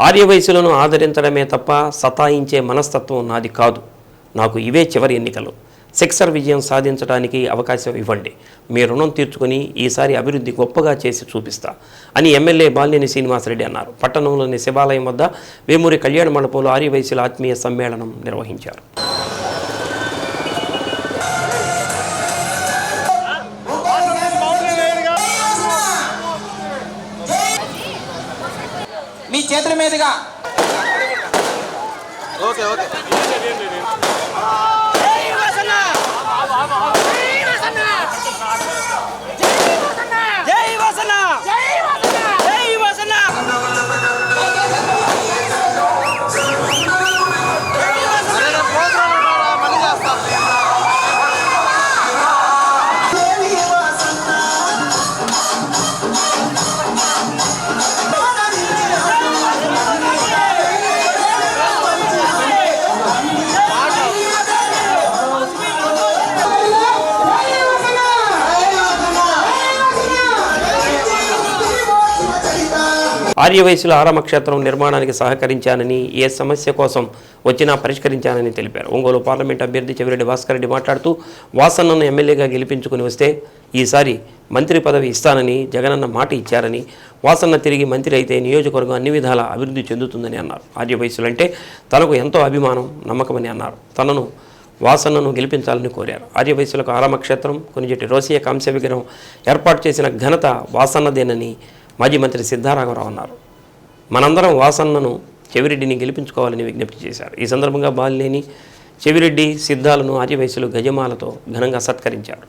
ఆర్యవయసులను ఆదరించడమే తప్ప సతాయించే మనస్తత్వం నాది కాదు. నాకు ఇవే చివరి ఎన్నికలు. సెక్సర్ విజయం సాధించడానికి అవకాశం ఇవ్వండి. మీ రుణం తీర్చుకొని ఈసారి అభివృద్ధి గొప్పగా చేసి చూపిస్తా అని ఎమ్మెల్యే బాలినేని శ్రీనివాసరెడ్డి అన్నారు. పట్టణంలోని శివాలయం వద్ద వేమూరి కళ్యాణ మండపంలో ఆర్యవయసుల ఆత్మీయ సమ్మేళనం నిర్వహించారు. చేతుల మీదుగా. Okay okay. ఆర్యవయసుల ఆరామ క్షేత్రం నిర్మాణానికి సహకరించానని ఏ సమస్య కోసం వచ్చినా పరిష్కరించానని తెలిపారు. ఒంగోలు పార్లమెంట్ అభ్యర్థి చెవిరెడ్డి భాస్కర్ రెడ్డి మాట్లాడుతూ వాసన్నను ఎమ్మెల్యేగా గెలిపించుకుని వస్తే ఈసారి మంత్రి పదవి ఇస్తానని జగనన్న మాట ఇచ్చారని వాసన్న తిరిగి మంత్రి అయితే నియోజకవర్గం అన్ని విధాల అభివృద్ధి చెందుతుందని అన్నారు. ఆర్యవయసులంటే తనకు ఎంతో అభిమానం నమ్మకమని అన్నారు. తనను వాసనను గెలిపించాలని కోరారు. ఆర్యవయసులకు ఆరామక్షేత్రం కొనిజెట్టి రోసియ కాంస్య విగ్రహం ఏర్పాటు చేసిన ఘనత వాసన్నదేనని మాజీ మంత్రి సిద్ధారామరావు అన్నారు. మనందరం వాసన్నను చెవిరెడ్డిని గెలిపించుకోవాలని విజ్ఞప్తి చేశారు. ఈ సందర్భంగా బాలినేని చెవిరెడ్డి సిద్ధాలను ఆర్యవయసులు గజమాలతో ఘనంగా సత్కరించారు.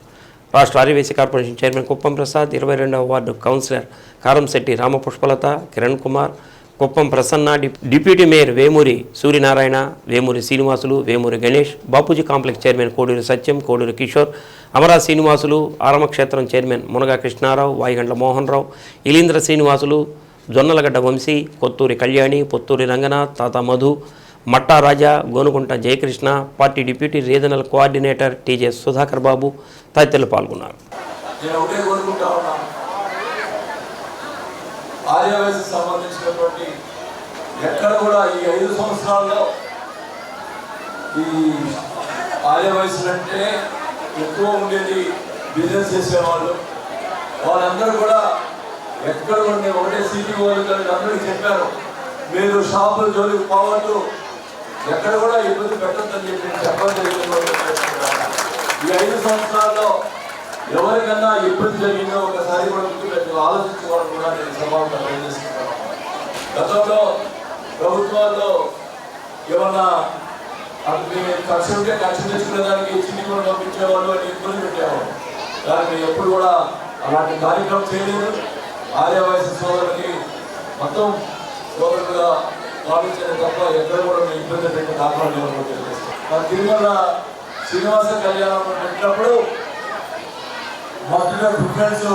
రాష్ట్ర ఆర్యవేసి కార్పొరేషన్ చైర్మన్ కుప్పం ప్రసాద్ ఇరవై రెండవ ward councillor Karamsetti Ramapushpalatha Kiran Kumar Kuppam Prasanna D- deputy mayor Vemuri Suryanarayana Vemuri Srinivasulu Vemuri Ganesh Bapuji complex chairman Koduri Satyam Koduri Kishore Amara Srinivasulu Aramakshetram chairman Munaga Krishnarao Vayigandla Mohan Rao Ilindra Srinivasulu Jonnalagadda Vamsi Kothuri Kalyani Potturi Ranganath తాత Madhu Matta Raja Gonukunta Jayakrishna party deputy regional coordinator TJ Sudhakar Babu తదితరులు పాల్గొన్నారు. నేను సంబంధించినటువంటి ఎక్కడ కూడా ఈ ఐదు సంవత్సరాల్లో ఈ ఆర్యవయసులు అంటే ఎక్కువ ఉండేది బిజినెస్ చేసేవాళ్ళు. వాళ్ళందరూ కూడా ఎక్కడ ఉండే ఒకటే సిటీ వాళ్ళు అందరికీ చెప్పారు. మీరు షాపులు జోలికి పోవద్దు. ఎక్కడ కూడా ఇబ్బంది పెట్టద్దని చెప్పి చెప్పడం జరిగింది. ఈ ఐదు సంవత్సరాల్లో ఎవరికన్నా ఇబ్బంది జరిగిందో ఒకసారి కూడా ఆలోచించుకోవడం కూడా నేను సభాగా తెలియజేస్తున్నాను గతంలో ప్రభుత్వాల్లో ఏమన్నా ఖర్చు ఉంటే ఖర్చు తెచ్చుకునే దానికి చిన్ని కూడా పంపించేవాళ్ళు అని ఇబ్బంది పెట్టేవాళ్ళు. దానికి ఎప్పుడు కూడా అలాంటి కార్యక్రమం చేయలేదు. ఆర్య వయసు సోదరులకి మొత్తం సోదరులుగా భావించడం తప్ప ఎక్కడ కూడా మేము ఇబ్బంది పెట్టే దాఖలు తెలియజేస్తాం తిరుమల శ్రీనివాస కళ్యాణం పెట్టినప్పుడు మొదట ప్రిఫరెన్స్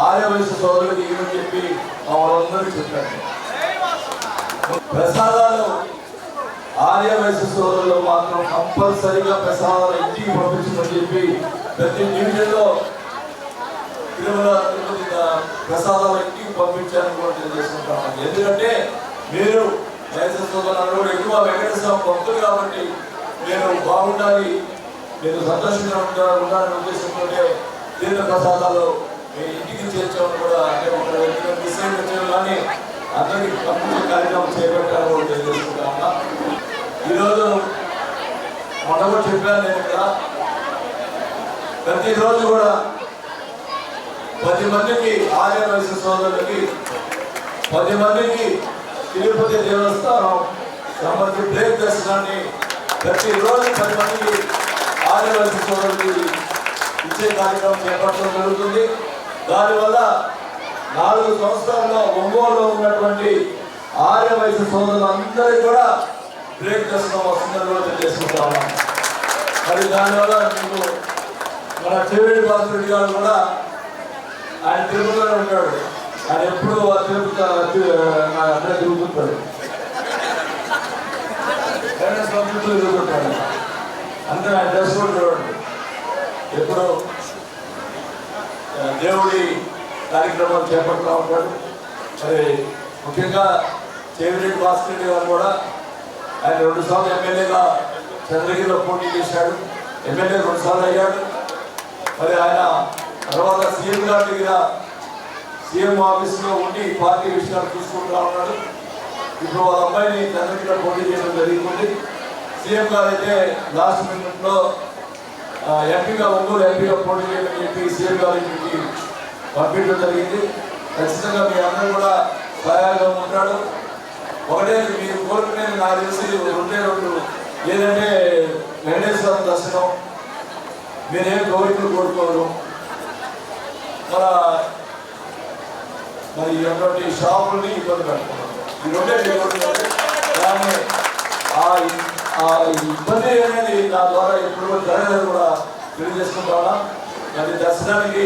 ఆర్య వయసు సోదరులకి ఏమని చెప్పి మా వాళ్ళందరికీ చెప్పాను ప్రసాదాలు ఆర్య వయసు సోదరులు మాత్రం కంపల్సరీగా ప్రసాదాలు ఇంటికి పంపించమని చెప్పి ప్రతి డివిజన్లో తిరుమల తిరుపతి ప్రసాదాలు ఇంటికి పంపించాలని కూడా తెలియజేసుకుంటాం ఎందుకంటే మీరు లైసెన్స్ సోదరులు కూడా ఎక్కువ వెంకటేశ్వర భక్తులు కాబట్టి మీరు బాగుండాలి మీరు సంతోషంగా ఉంటారు ఉండాలనే ఉద్దేశంతో తీర్థ ప్రసాదాలు మీ ఇంటికి చేర్చామని కూడా అంటే ఒక వ్యక్తిగా మిస్ అయిన వచ్చారు కానీ అందరికీ పంపించే కార్యక్రమం చేపట్టాలని కూడా తెలియజేసుకుంటా ఈరోజు మొన్న చెప్పాను నేను ఇక్కడ ప్రతిరోజు కూడా పది మందికి ఆర్య వయసు సోదరులకి పది మందికి తిరుపతి దేవస్థానం సంబంధించి బ్రేక్ దర్శనాన్ని ప్రతిరోజు పది మందికి ఆర్య వయసు సోదరులకి ఇచ్చే కార్యక్రమం చేపట్టడం జరుగుతుంది. దానివల్ల నాలుగు సంవత్సరాల్లో ఒంగోలులో ఉన్నటువంటి ఆర్య వయసు సోదరులందరూ కూడా బ్రేక్ దర్శనం వస్తుందని కూడా మరి దానివల్ల మీకు మన టీవీ బాసురెడ్డి గారు కూడా ఆయన తిరుపతిలో ఉంటాడు. ఆయన ఎప్పుడు ఆ తిరుపతి ఆ అక్కడే తిరుగుతుంటాడు. గణేష్ తిరుగుతుంటాడు అందరూ ఆయన డ్రెస్ కూడా చూడండి. ఎప్పుడు దేవుడి కార్యక్రమాలు చేపడుతూ ఉంటాడు. మరి ముఖ్యంగా చేవిరెడ్డి భాస్కర్ గారు కూడా ఆయన రెండుసార్లు ఎమ్మెల్యేగా చంద్రగిరిలో పోటీ చేశాడు. ఎమ్మెల్యే రెండుసార్లు అయ్యాడు. మరి ఆయన తర్వాత సీఎం గారి దగ్గర సీఎం ఆఫీస్లో ఉండి పార్టీ విషయాలు చూసుకుంటూ ఉన్నాడు. ఇప్పుడు వాళ్ళ అబ్బాయిని చంద్రగిరిలో పోటీ చేయడం జరిగింది. సీఎం గారు అయితే లాస్ట్ మినిట్లో ఎంపీగా ఒంగోలు ఎంపీగా పోటీ చేయమని చెప్పి సీఎం గారు ఇంటికి పంపించడం జరిగింది. ఖచ్చితంగా మీ అందరూ కూడా సహాయంగా ఉంటాడు ఒకటే మీరు కోరుకునేది నాకు తెలిసి రెండే రెండు. ఏదంటే వెంకటేశ్వర దర్శనం. మీరేం కోరికలు కోరుకోరు. మన మరి అటువంటి షాపుల్ని ఇబ్బంది పెట్టుకున్నాం ఈ రెండే మీరు కానీ ఆ ఇబ్బంది అనేది నా ద్వారా ఇప్పుడు కూడా జరగదని కూడా తెలియజేసుకుంటాను మరి దర్శనానికి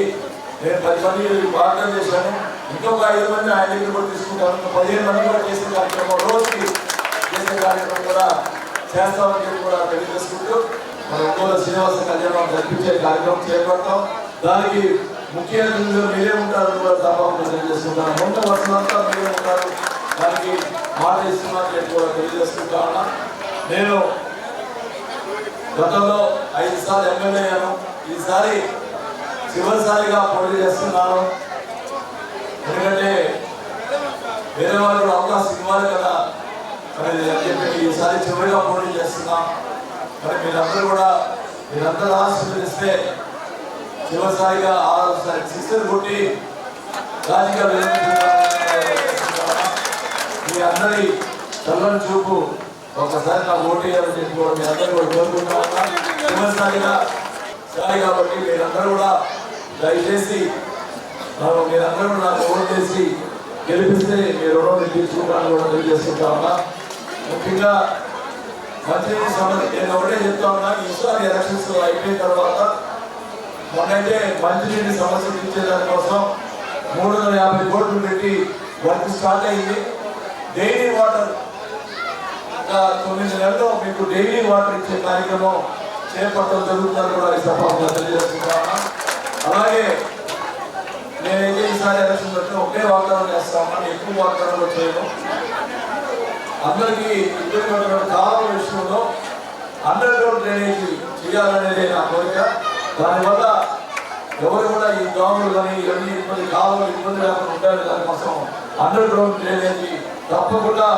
నేను పది మంది వాగ్దానం చేశాను. ఇంకొక ఐదు మంది ఆయన దగ్గర కూడా తీసుకుంటాను పదిహేను మంది కూడా చేసే కార్యక్రమం రోజుకి చేసిన కార్యక్రమం కూడా చేస్తామని చెప్పి కూడా తెలియజేసుకుంటూ మన ఒంగోలు శ్రీనివాస కళ్యాణం జరిపించే కార్యక్రమం చేపడతాం. దానికి ముఖ్య అతిథులు మీరే ఉంటారని కూడా సభాపతి తెలియజేసుకుంటాను. ముందు అంతా మీరే ఉంటారు. దానికి మాట ఇస్తున్నాను కూడా తెలియజేసుకుంటా ఉన్నా. నేను గతంలో ఐదు సార్లు ఎమ్మెల్యే అయ్యాను. ఈసారి చివరిసారిగా పోటీ చేస్తున్నాను. ఎందుకంటే వేరే వాళ్ళు కూడా అవకాశం ఇవ్వాలి కదా. మరి చెప్పి ఈసారి చివరిగా పోటీ చేస్తున్నాం. మరి మీరందరూ కూడా మీరందరూ ఆశీర్వదిస్తే చివరిసారిగా ఆరోసారి సిస్టర్ కొట్టి రాజకీయ మీ అందరి చల్లని చూపు ఒకసారి నా ఓటు వేయాలని చెప్పి కూడా మీ అందరూ కూడా కోరుకుంటా ఉన్నా కాబట్టి మీరందరూ కూడా దయచేసి మీరందరూ కూడా నాకు ఓటు చేసి గెలిపిస్తే మీ రుణం తీర్చుకుంటాను కూడా తెలియజేసుకుంటా ఉన్నా. ముఖ్యంగా మంత్రి సమస్య నేను ఒకటే చెప్తా ఉన్నా ఈసారి ఎలక్షన్స్ అయిపోయిన తర్వాత మొన్నైతే మంచినీటి సమస్య తీర్చేదాని కోసం మూడు వందల యాభై కోట్లు పెట్టి వర్క్ స్టార్ట్ అయింది. డైలీ వాటర్ తొమ్మిది నెలలో మీకు డైలీ వాటర్ ఇచ్చే కార్యక్రమం చేపట్టడం జరుగుతుందని కూడా ఈ సభలో తెలియజేస్తున్నాను. అలాగే నేనైతే ఈసారి ఎలక్షన్ పెట్టి ఒకే వాగ్దానం చేస్తామని ఎక్కువ వాగ్దానాలు చేయను. అందరికీ ఇబ్బంది పడుతున్న కాలం విషయంలో అండర్ గ్రౌండ్ డ్రైనేజ్ చేయాలనేది నా కోరిక. దానివల్ల ఎవరు కూడా ఈ దోమలు కానీ ఇవన్నీ ఇబ్బంది కాలంలో ఇబ్బంది లేకుండా ఉండాలి. దానికోసం అండర్ గ్రౌండ్ డ్రైనేజ్ తప్పకుండా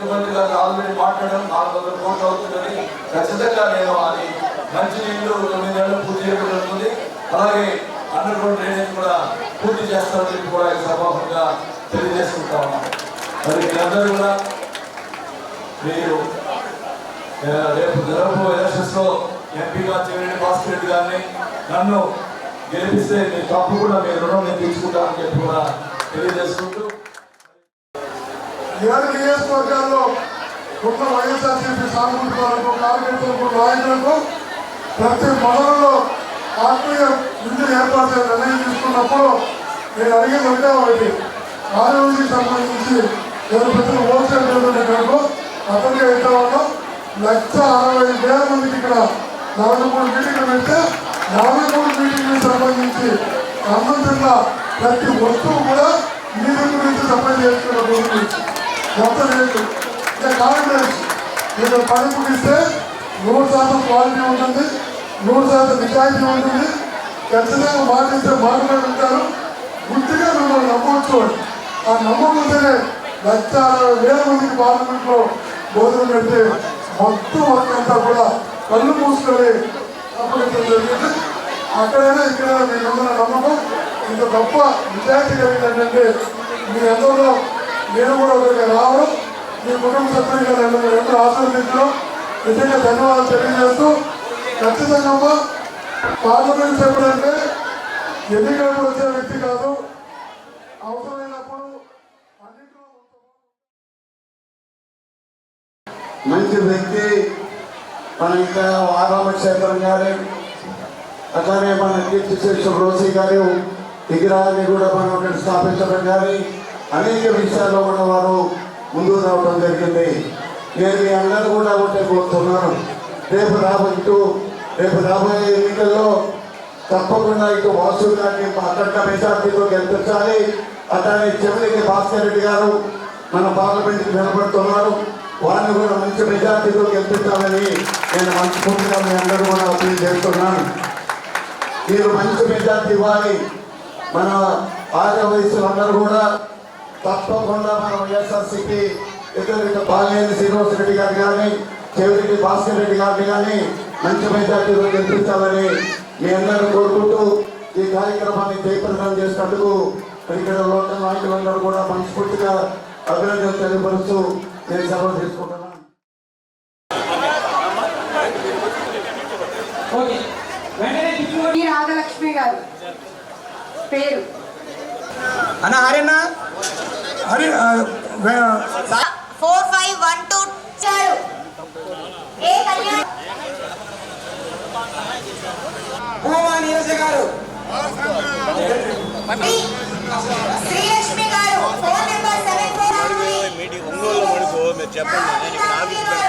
ముఖ్యమంత్రి గారు ఆల్రెడీ మాట్లాడడం నాలుగు వందల కోట్లు అవుతుందని ఖచ్చితంగా నేను అది మంచి నీళ్ళు తొమ్మిది నెలలు పూర్తి చేయడం జరుగుతుంది అలాగే అండర్ గ్రౌండ్ డ్రైనేజ్ కూడా పూర్తి చేస్తామని చెప్పి కూడా ఈ సభాముఖంగా తెలియజేసుకుంటా ఉన్నాను. మరి మీరందరూ కూడా మీరు రేపు జరగబో ఎలక్షన్స్లో ఎంపీగా చెవిరెడ్డి భాస్కర్ రెడ్డి గారిని నన్ను గెలిపిస్తే మీ తప్పు కూడా మీ రుణం నేను తీసుకుంటానని చెప్పి కూడా తెలియజేసుకుంటూ ఏడు నియోజకవర్గాల్లో ఉన్న వైఎస్ఆర్సీపీ సాగులకు కార్యకర్తలకు నాయకులకు ప్రతి మొదలలో ఆత్మీయ విందు ఏర్పాటు చేయాలని నిర్ణయం తీసుకున్నప్పుడు నేను అడిగిన ఒకటే ఒకటి. ఆరోగ్యకి సంబంధించి నేను ప్రతి హోల్సేల్ డీలర్లకు అతనికి అయితే ఉన్నాం. లక్ష అరవై వేల మందికి ఇక్కడ నలభై మూడు మీటింగ్లు పెడితే నలభై మూడు మీటింగ్లకు సంబంధించి సంబంధించిన ప్రతి వస్తువు కూడా మీ దగ్గర నుంచి సప్లై చేసుకున్న గురించి మొత్తం రేటు ఇంకా కాంగ్రెస్ మీరు పని ముగిస్తే నూరు శాతం క్వాలిటీ ఉంటుంది నూరు శాతం నిజాయితీ ఉంటుంది. ఖచ్చితంగా మాటిస్తే మాటలు ఉంటారు. గుర్తుగా మిమ్మల్ని నమ్మవచ్చు ఆ నమ్మకంతోనే లక్ష అరవై వేల మందికి పార్లమెంట్లో భోజనం పెడితే మొత్తం అంతా కూడా కళ్ళు మూసుకొని అప్పగించడం జరిగింది. అక్కడైనా ఇక్కడైనా మీ నమ్మిన నమ్మకం. ఇంత గొప్ప నిజాయితీ కలిగిందంటే మీ అందరిలో నేను కూడా ఒకరికి రావడం మీ కుటుంబ సభ్యులుగా నన్ను మీరు ఎప్పుడు ఆశీర్వదించడం నిజంగా ధన్యవాదాలు తెలియజేస్తూ ఖచ్చితంగా పార్లమెంట్ సభ్యుడు అంటే ఎన్నికలకు వచ్చే వ్యక్తి కాదు. అవసరమైనప్పుడు మంచి వ్యక్తి మన ఇంకా ఆరామక్షేత్రం గారి అట్లానే మన కీర్తి శేషు రోసి గారు విగ్రహాన్ని కూడా మనం ఇక్కడ స్థాపించడం కానీ అనేక విషయాల్లో కూడా వారు ముందుకు రావడం జరిగింది. నేను మీ అందరూ కూడా ఒకటే కోరుతున్నాను. రేపు రాబోయే రేపు రాబోయే ఎన్నికల్లో తప్పకుండా ఇటు వాసు గారిని అక్కడ మెజార్టీతో గెలిపించాలి. అట్లానే చెవిలికి భాస్కర్ రెడ్డి గారు మన పార్లమెంట్కి నిలబడుతున్నారు. వారిని కూడా మంచి మెజార్టీతో గెలిపించాలని నేను మనస్ఫూర్తిగా మీ అందరూ కూడా అప్పీల్ చేస్తున్నాను. మీరు మంచి మెజార్టీ ఇవ్వాలి. మన ఆర్య వయసులందరూ కూడా తప్పకుండా మన వైఎస్ఆర్సీపీ ఎదురు బాలినేని శ్రీనివాస రెడ్డి గారు కానీ చెవిరెడ్డి భాస్కర్ రెడ్డి గారిని కానీ మంచి మెజార్టీలో గెలిపించాలని మీ అందరూ కోరుకుంటూ ఈ కార్యక్రమాన్ని జయప్రదం చేసినందుకు ఇక్కడ లోకల్ నాయకులందరూ కూడా మనస్ఫూర్తిగా అభినందనలు తెలియపరుస్తూ నేను సెలవు తీసుకుంటున్నాను. ఈ రాధలక్ష్మి గారు. పేరు. అన్న హరిన్న Hari four five one two చాలు. ఏ Kalyan? Bhuma Neeraja garu. Srilakshmi garu phone number seven four meeting Ongole మడుకో మీరు చెప్పండి.